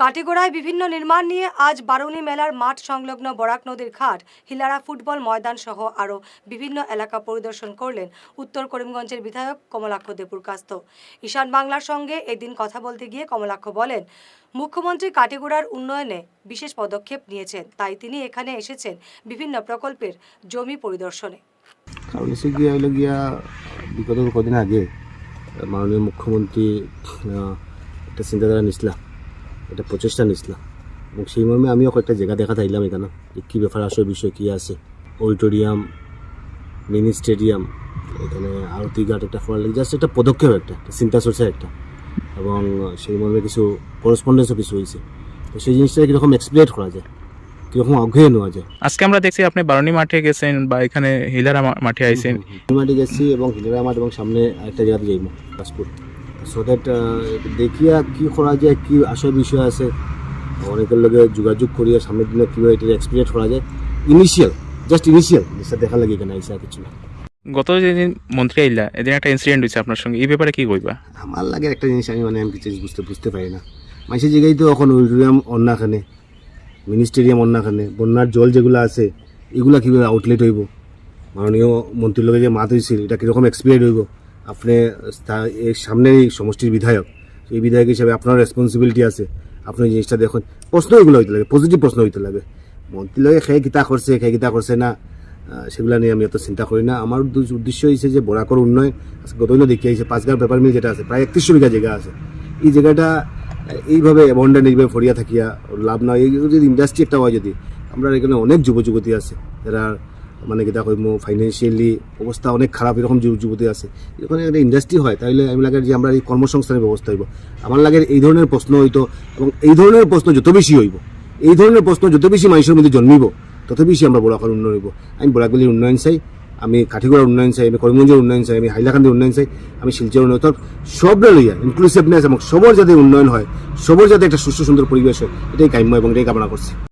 কাটিগোড়ায় বিভিন্ন নির্মাণ নিয়ে আজ বারুণী মেলার মাঠ সংলগ্ন বরাক নদীর ঘাট, হিলারা ফুটবল ময়দান সহ আরও বিভিন্ন এলাকা পরিদর্শন করলেন উত্তর করিমগঞ্জের বিধায়ক কমলাক্ষ দেপুরকাস্ত। ঈশান বাংলার সঙ্গে এদিন কথা বলতে গিয়ে কমলাক্ষ বলেন, মুখ্যমন্ত্রী কাটিগোড়ার উন্নয়নে বিশেষ পদক্ষেপ নিয়েছেন, তাই তিনি এখানে এসেছেন বিভিন্ন প্রকল্পের জমি পরিদর্শনে। বিগত কদিন আগে মাননীয় মুখ্যমন্ত্রী একটা চিন্তাধারা নিছিলাম একটা প্রচেষ্টা নিছিলাম এবং সেই মর্মে আমিও কয়েকটা জায়গা দেখা থাকলাম এখানে। যে কী ব্যাপার আসলে বিষয় কী আছে? অডিটোরিয়াম মিনি স্টেডিয়াম এখানে আরতি ঘাট একটা ফল জাস্ট একটা পদক্ষেপ একটা চিন্তা চর্চা একটা। এবং সেই মর্মে কিছু করসপন্ডেন্সও কিছু হয়েছে। তো সেই জিনিসটা কীরকম এক্সপ্লেট করা যায়? কীরকম অগ্রহে নেওয়া যায়? আজকে আমরা দেখছি আপনি বারণী মাঠে গেছেন বা এখানে হিলারা মাঠে আইছেন। হিমাটি গেছি এবং হিলেরা মাঠ এবং সামনে একটা জায়গাতে যাইব কাশপুর। সো দ্যাট দেখিয়া কি করা যায় কি আসল বিষয় আছে অনেকের লগে যোগাযোগ করিয়া সামনের দিনে কীভাবে এটা এক্সপিরিয়েন্স করা যায়। ইনিশিয়াল জাস্ট ইনিশিয়াল জিনিসটা দেখা লাগে এখানে আইসা কিছু না। গত যেদিন মন্ত্রী আইলা এদিন একটা ইনসিডেন্ট হয়েছে আপনার সঙ্গে এই ব্যাপারে কি কইবা? আমার লাগে একটা জিনিস আমি মানে আমি কিছু বুঝতে বুঝতে পারি না। মানুষের জায়গায় তো এখন অডিটোরিয়াম অন্যখানে মিনি স্টেডিয়াম অন্যখানে বন্যার জল যেগুলো আছে এগুলা কীভাবে আউটলেট হইব? মাননীয় মন্ত্রীর লগে যে মাত হয়েছিল এটা কীরকম এক্সপিরিয়েন্স হইব? আপনি তা- এর সামনে এই সমষ্টির বিধায়ক, এই বিধায়ক হিসাবে আপনার রেসপন্সিবিলিটি আছে। আপনি জিনিসটা দেখুন, প্রশ্ন এগুলো হইতে লাগে পজিটিভ প্রশ্ন হইতে লাগে। মন্ত্রী লগে খেয়ে গীতা করছে, খেয়ে গীতা করছে না সেগুলা নিয়ে আমি এত চিন্তা করি না। আমার উদ্দেশ্য- হয়েছে যে বরাকর উন্নয়ন গতদিনও দেখি আইছে পাঁচগাঁও পেপার মিল যেটা আছে, প্রায় একত্রিশশো বিঘা জায়গা আছে। এই জায়গাটা, এইভাবে অ্যাবন্ডেন্ট এইভাবে ফরিয়া থাকিয়া লাভ না এই যদি ইন্ডাস্ট্রি একটা হয় যদি, আমরা এখানে অনেক যুব যুবতী আছে, যারা মানে কিতা কইম ফাইন্যান্সিয়ালি অবস্থা অনেক খারাপ, এরকম যুব- যুবতী আছে। এখানে একটা ইন্ডাস্ট্রি হয়, তাইলে আমি লাগে যে আমরা এই কর্মসংস্থানের ব্যবস্থা হইব। আমার লাগে এই ধরনের প্রশ্ন হইতো, এবং এই ধরনের প্রশ্ন যত বেশি হইব, এই ধরনের প্রশ্ন যত বেশি মানুষের মধ্যে জন্মিব, তত বেশি আমরা বরাকর উন্নয়ন হইব। আমি বরাকগুলির উন্নয়ন চাই, আমি কাঠিগড়ার উন্নয়ন চাই, আমি করিমগঞ্জের উন্নয়ন চাই, আমি হাইলাকান্দির উন্নয়ন চাই, আমি শিলচর উন্নয়ন অর্থাৎ সবরে লইয়া ইনক্লুসিভনেস এবং সবর যাতে উন্নয়ন হয়, সবর যাতে একটা সুস্থ সুন্দর পরিবেশ হয়, এটাই কাম্য এবং এটাই কামনা করছি।